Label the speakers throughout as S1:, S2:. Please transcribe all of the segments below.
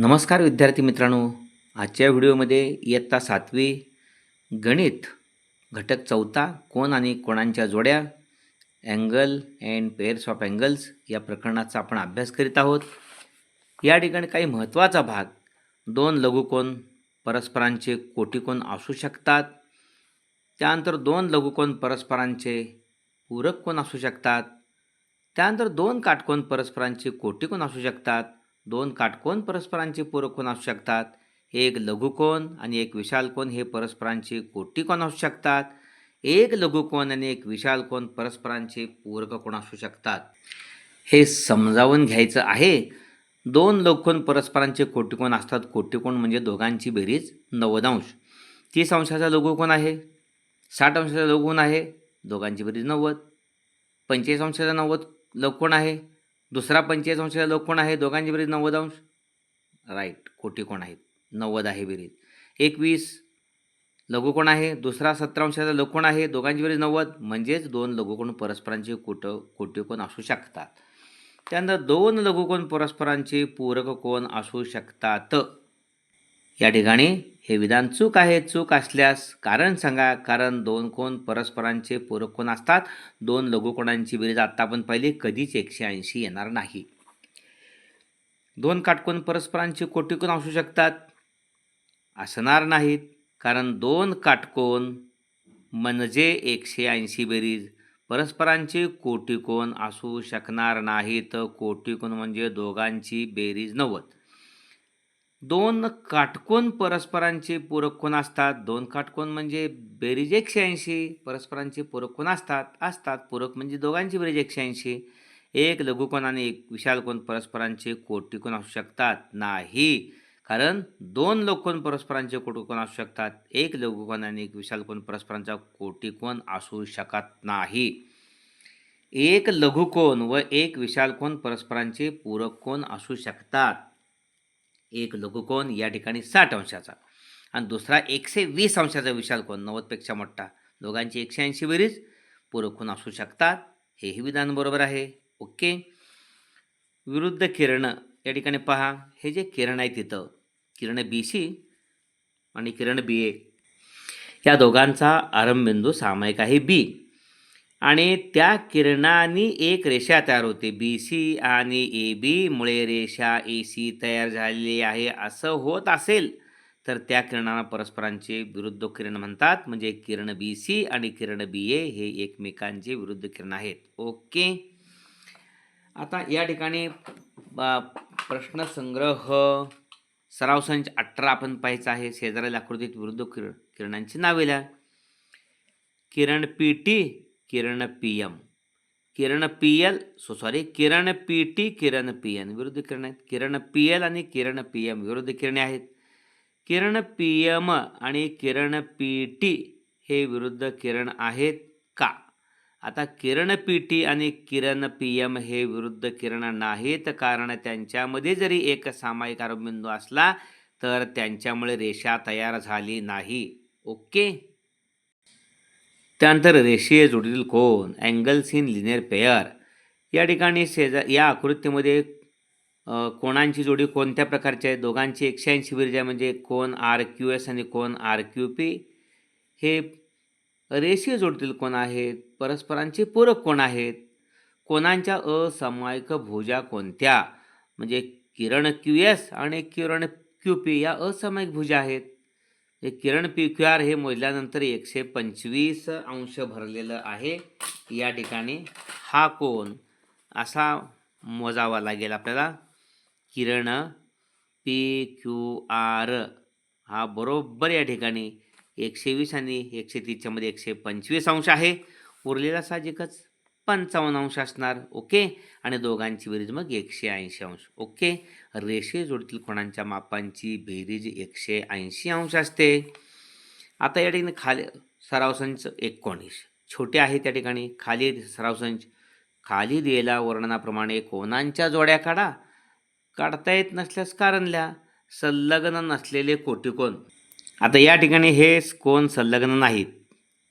S1: नमस्कार विद्यार्थी मित्रांनो आजच्या व्हिडिओमध्ये इयत्ता सातवी गणित घटक चौथा कोण आणि कोणांच्या जोड्या angle and pairs of angles या प्रकरणाचा आपण अभ्यास करीत आहोत या ठिकाणी काही महत्त्वाचा भाग दोन लघुकोण परस्परांचे कोटिकोण असू शकतात त्यानंतर दोन लघुकोण परस्परांचे पूरक कोण असू शकतात त्यानंतर दोन काटकोण परस्परांचे कोटिकोण असू शकतात दोन काटकोन परस्परांचे पूरक कोण असू शकतात एक लघुकोन आणि एक विशालकोन हे परस्परांचे कोण असू शकतात एक लघुकोन आणि एक विशालकोन परस्परांचे पूरक कोण असू शकतात हे समजावून घ्यायचं आहे दोन लघुकोन परस्परांचे कोटिकोन असतात कोटीकोण म्हणजे दोघांची बेरीज नव्वद अंश तीस अंशाचा लघुकोन आहे साठ अंशाचा लघुकोन आहे दोघांची बेरीज नव्वद पंचेचाळीस अंशाचा नव्वद लघुकोन आहे दुसरा पंचेचाळीस अंशाचा लोक कोण आहे दोघांची बेरीज नव्वद अंश राईट कोटी कोण आहेत नव्वद आहे बेरीज एकवीस कोण आहे दुसरा सतरा अंशाचा कोण आहे दोघांची बेरीज नव्वद म्हणजेच दोन लघुकोण परस्परांचे कोट कोण असू शकतात त्यानंतर दोन लघुकोण परस्परांचे पूरक कोण असू शकतात या ठिकाणी हे विधान चूक आहे चूक असल्यास कारण सांगा कारण दोन कोण परस्परांचे पूरक कोण असतात दोन लघुकोणांची बेरीज आत्ता आपण पाहिली कधीच एकशे ऐंशी येणार नाही दोन काटकोण परस्परांचे कोण असू शकतात असणार नाहीत कारण दोन काटकोण म्हणजे एकशे ऐंशी बेरीज परस्परांचे कोण असू शकणार नाहीत कोण म्हणजे दोघांची बेरीज नव्वद दोन काटकोन परस्परांचे पूरक कोण असतात दोन काटकोण म्हणजे बेरीज एकशे ऐंशी परस्परांचे पूरक कोण असतात असतात पूरक म्हणजे दोघांची बेरीज एकशे ऐंशी एक लघुकोण आणि एक विशालकोण परस्परांचे कोण असू शकतात नाही कारण दोन लोककोण परस्परांचे कोण असू शकतात एक लघुकोण आणि एक विशालकोण परस्परांचा कोण असू शकत नाही एक लघुकोण व एक विशालकोण परस्परांचे पूरक कोण असू शकतात एक लघुकोन या ठिकाणी साठ अंशाचा आणि दुसरा एकशे वीस अंशाचा कोण नव्वदपेक्षा मोठा दोघांची एकशे ऐंशी बेरीज पुरखून असू शकतात हेही विधान बरोबर आहे ओके विरुद्ध किरण या ठिकाणी पहा हे जे किरण आहे तिथं किरण बी सी आणि किरण बी ए या दोघांचा आरंभबिंदू सामायिक आहे बी आणि त्या किरणांनी एक रेषा तयार होते बी सी आणि ए बीमुळे रेषा ए सी तयार झालेली आहे असं होत असेल तर त्या किरणांना परस्परांचे विरुद्ध किरण म्हणतात म्हणजे किरण बी सी आणि किरण बी ए हे एकमेकांचे विरुद्ध किरण आहेत ओके आता या ठिकाणी प्रश्नसंग्रह सराव संच अठरा आपण पाहायचा आहे शेजारील आकृतीत विरुद्ध किरण किरणांची नावे लिहा किरण पी टी किरण पी एम किरण पी एल सो सॉरी किरण पी टी किरण पी एन विरुद्ध किरण आहेत किरण पी एल आणि किरण पी एम विरुद्ध किरणे आहेत किरण पी एम आणि किरण पी टी हे विरुद्ध किरण आहेत का आता किरण पी टी आणि किरण पी एम हे विरुद्ध किरण नाहीत कारण त्यांच्यामध्ये जरी एक सामायिक बिंदू असला तर त्यांच्यामुळे रेषा तयार झाली नाही ओके त्यानंतर रेषीय जोडीतील कोन अँगल्स इन लिनियर पेयर या ठिकाणी शेजा या आकृतीमध्ये कोणांची जोडी कोणत्या प्रकारची आहे दोघांची एकशे ऐंशी म्हणजे कोण आर क्यू एस आणि कोण आर क्यू पी हे रेषीय जोडतील कोण आहेत परस्परांचे पूरक कोण आहेत कोणांच्या असमायिक भुजा कोणत्या म्हणजे किरण क्यू एस आणि किरण क्यू पी या असामायिक भुजा आहेत हे किरण पी क्यू आर हे मोजल्यानंतर एकशे पंचवीस अंश भरलेलं आहे या ठिकाणी हा कोण असा मोजावा लागेल आपल्याला किरण पी क्यू आर हा बरोबर या ठिकाणी एकशे वीस आणि एकशे तीसच्यामध्ये एकशे पंचवीस अंश आहे उरलेला साहजिकच पंचावन्न अंश असणार ओके आणि दोघांची बेरीज मग एकशे ऐंशी अंश ओके रेषे जोडीतील कोणांच्या मापांची बेरीज एकशे ऐंशी अंश असते आता या ठिकाणी खाली सराव संच एकोणीस छोटे आहे त्या ठिकाणी खाली सराव संच खाली दिलेल्या वर्णनाप्रमाणे कोणांच्या जोड्या काढा काढता येत नसल्यास कारणल्या संलग्न नसलेले कोटिकोण आता या ठिकाणी हे कोण संलग्न नाहीत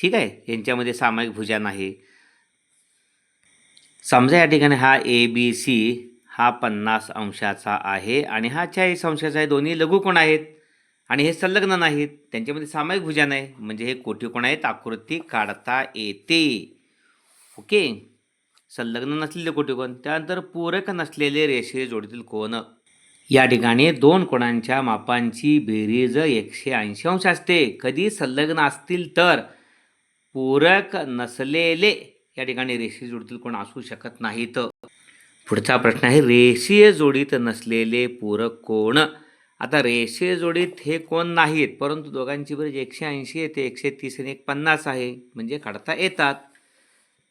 S1: ठीक आहे यांच्यामध्ये सामायिक भुजा नाही समजा या ठिकाणी हा ए बी सी हा पन्नास अंशाचा आहे आणि हा चाळीस अंशाचा आहे दोन्ही लघुकोण आहेत आणि हे संलग्न नाहीत त्यांच्यामध्ये सामायिक भुजा नाही म्हणजे हे कोण आहेत आकृती काढता येते ओके संलग्न नसलेले कोण त्यानंतर पूरक नसलेले रेषे जोडतील कोण या ठिकाणी दोन कोणांच्या मापांची बेरीज एकशे ऐंशी अंश असते कधी संलग्न असतील तर पूरक नसलेले या ठिकाणी रेशी जोडीतील कोण असू शकत नाहीत पुढचा प्रश्न आहे रेषीय जोडीत नसलेले पूरक कोण आता रेषीय जोडीत हे कोण नाहीत परंतु दोघांची बेरीज एकशे ऐंशी येते एकशे तीस आणि एक पन्नास आहे म्हणजे काढता येतात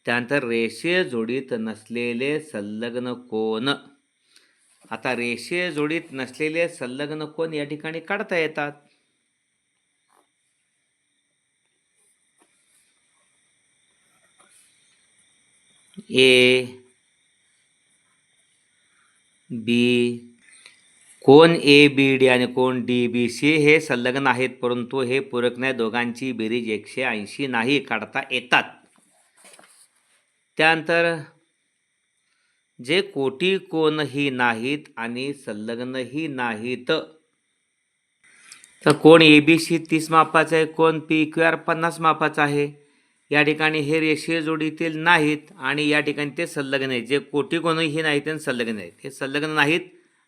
S1: त्यानंतर रेषीय जोडीत नसलेले संलग्न कोण आता रेषीय जोडीत नसलेले संलग्न कोण या ठिकाणी काढता येतात ए बी कोण ए बी डी आणि कोण डी बी सी हे संलग्न आहेत परंतु हे पूरक नाही दोघांची बेरीज एकशे ऐंशी नाही काढता येतात त्यानंतर जे कोटी कोणही नाहीत आणि संलग्नही नाहीत तर कोण ए बी सी तीस मापाचं आहे कोण पी क्यू आर पन्नास मापाचं आहे या ठिकाणी हे रेषीय जोडीतील नाहीत आणि या ठिकाणी ते संलग्न आहेत जे कोटी हे नाहीत आणि संलग्न आहेत हे संलग्न नाहीत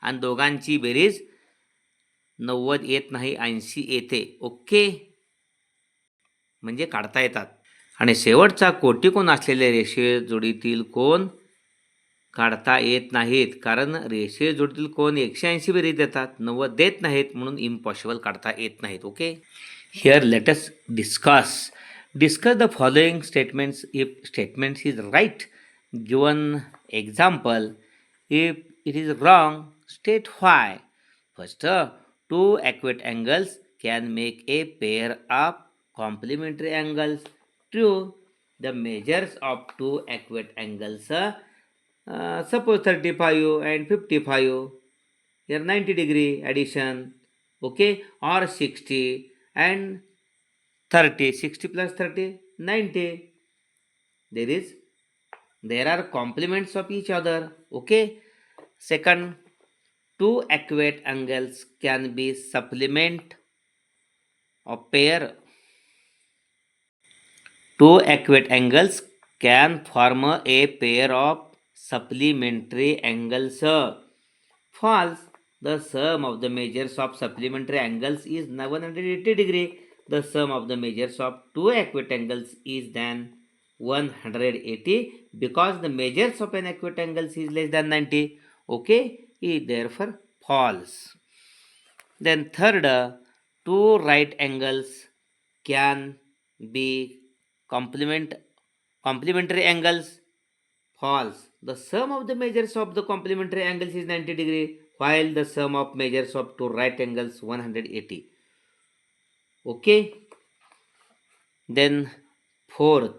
S1: आणि दोघांची बेरीज नव्वद येत नाही ऐंशी येते ओके म्हणजे काढता येतात आणि शेवटचा कोटी कोण असलेले रेषीय जोडीतील कोण काढता येत नाहीत कारण रेषीय जोडीतील कोण एकशे ऐंशी बेरीज देतात नव्वद देत नाहीत म्हणून इम्पॉसिबल काढता येत नाहीत okay here let's discuss Discuss the following statements if statements is right. Given example, if it is wrong, state why. First, two acute angles can make a pair of complementary angles. True, the measures of two acute angles are uh, suppose 35 and 55 here 90 degree addition okay or 60 and 30 60 plus 30 90 there is there are complements of each other okay second two acute angles can be supplement or pair two acute angles can form a pair of supplementary angles false the sum of the measures of supplementary angles is 180 degree the sum of the measures of two equitangles is than 180 because the measures of an equitangles is less than 90 okay it therefore false then third two right angles can be complement complementary angles false the sum of the measures of the complementary angles is 90 degree while the sum of measures of two right angles 180 okay then fourth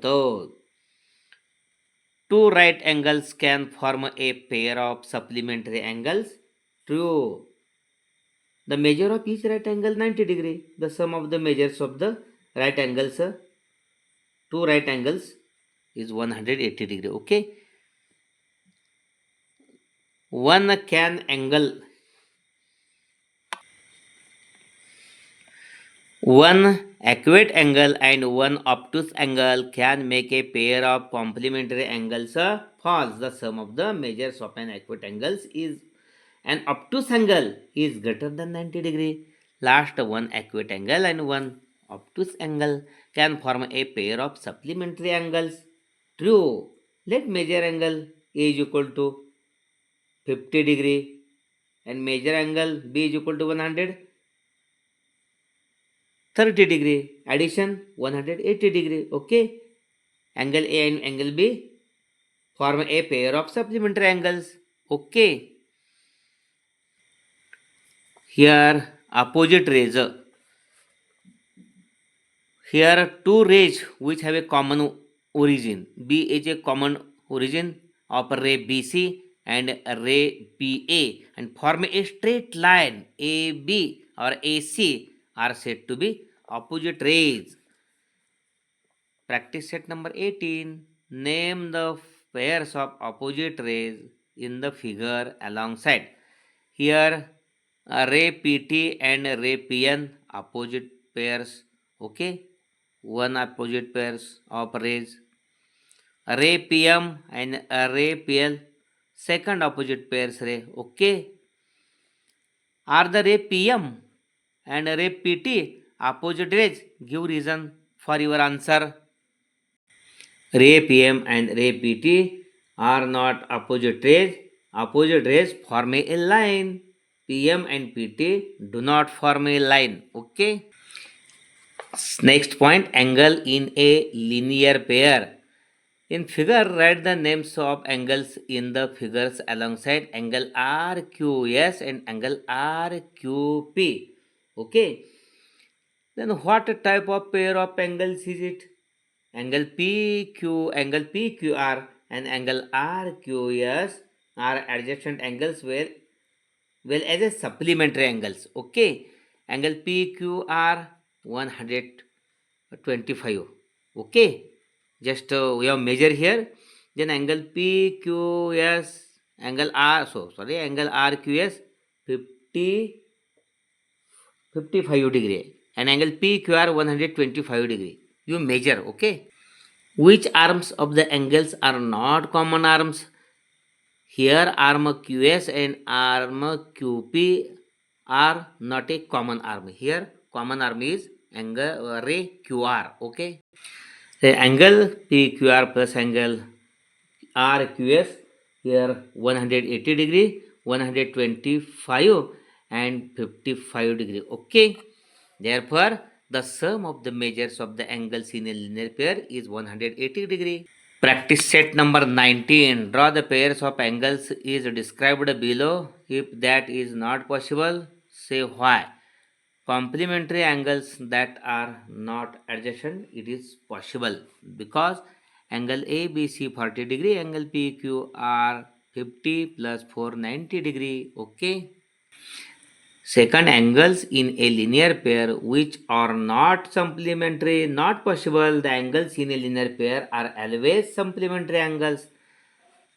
S1: two right angles can form a pair of supplementary angles true the measure of each right angle 90 degree the sum of the measures of the right angles two right angles is 180 degree okay one can angle One acute angle and one obtuse angle can make a pair of complementary angles false. The sum of the measures of an acute angles is an obtuse angle is greater than 90 degree. Last one acute angle and one obtuse angle can form a pair of supplementary angles. True. Let measure angle A is equal to 50 degree and measure angle B is equal to 100 30 degree, addition 180 degree. Okay, angle A and angle B form a pair of supplementary angles. Okay, here opposite rays. Here two rays which have a common origin. B is a common origin of ray BC and ray BA and form a straight line AB or AC are said to be opposite rays. Practice set number 18. Name the pairs of opposite rays in the figure alongside. Here, ray PT and ray PN opposite pairs. Okay, one opposite pairs of rays. Ray PM and ray PL second opposite pairs ray. Okay, are the ray PM and rep PT opposite rays. Give reason for your answer. rep PM and rep PT are not opposite rays. Opposite rays form a line. PM and PT do not form a line. Okay. Next point angle in a linear pair. In figure, write the names of angles in the figures alongside angle RQS and angle RQP okay then what type of pair of angles is it angle pq angle pqr and angle rqs are adjacent angles where well as a supplementary angles okay angle pqr 125 okay just uh, we have measure here then angle pqs angle r so sorry angle rqs 50 55 degree and angle PQR 125 degree. You measure, okay? Which arms of the angles are not common arms? Here arm QS and arm QP are not a common arm. Here common arm is angle RQR. QR, okay? The angle PQR plus angle RQS here 180 degree, 125 and 55 degree okay therefore the sum of the measures of the angles in a linear pair is 180 degree practice set number 19 draw the pairs of angles is described below if that is not possible say why complementary angles that are not adjacent it is possible because angle abc 40 degree angle pq are 50 plus 490 degree okay second angles in a linear pair which are not supplementary not possible the angles in a linear pair are always supplementary angles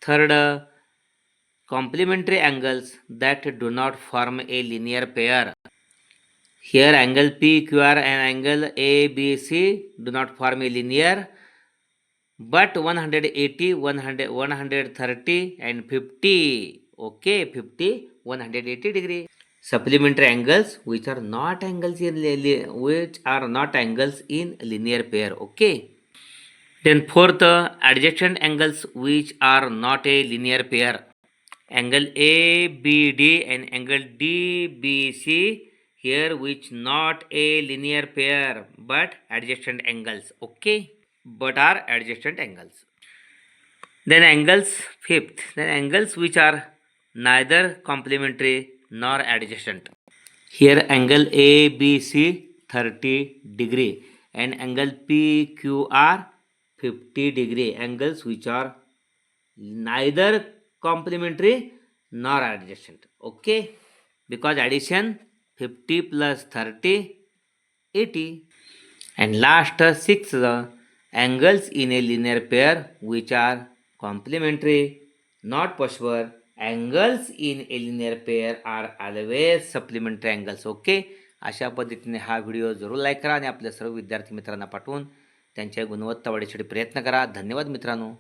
S1: third complementary angles that do not form a linear pair here angle pqr and angle abc do not form a linear but 180 100 130 and 50 okay 50 180 degree supplementary angles which are not angles in which are not angles in linear pair okay then fourth adjacent angles which are not a linear pair angle abd and angle dbc here which not a linear pair but adjacent angles okay but are adjacent angles then angles fifth then angles which are neither complementary nor adjacent. Here angle ABC 30 degree and angle PQR 50 degree angles which are neither complementary nor adjacent. Okay, because addition 50 plus 30 80 and last six angles in a linear pair which are complementary not possible angles in a linear pair are always supplementary angles okay अशा पद्धतीने हा video जरूर like करा आणि आपल्या सर्व विद्यार्थी मित्रांना पाठवून त्यांच्या गुणवत्ता वाढीसाठी प्रयत्न करा धन्यवाद मित्रांनो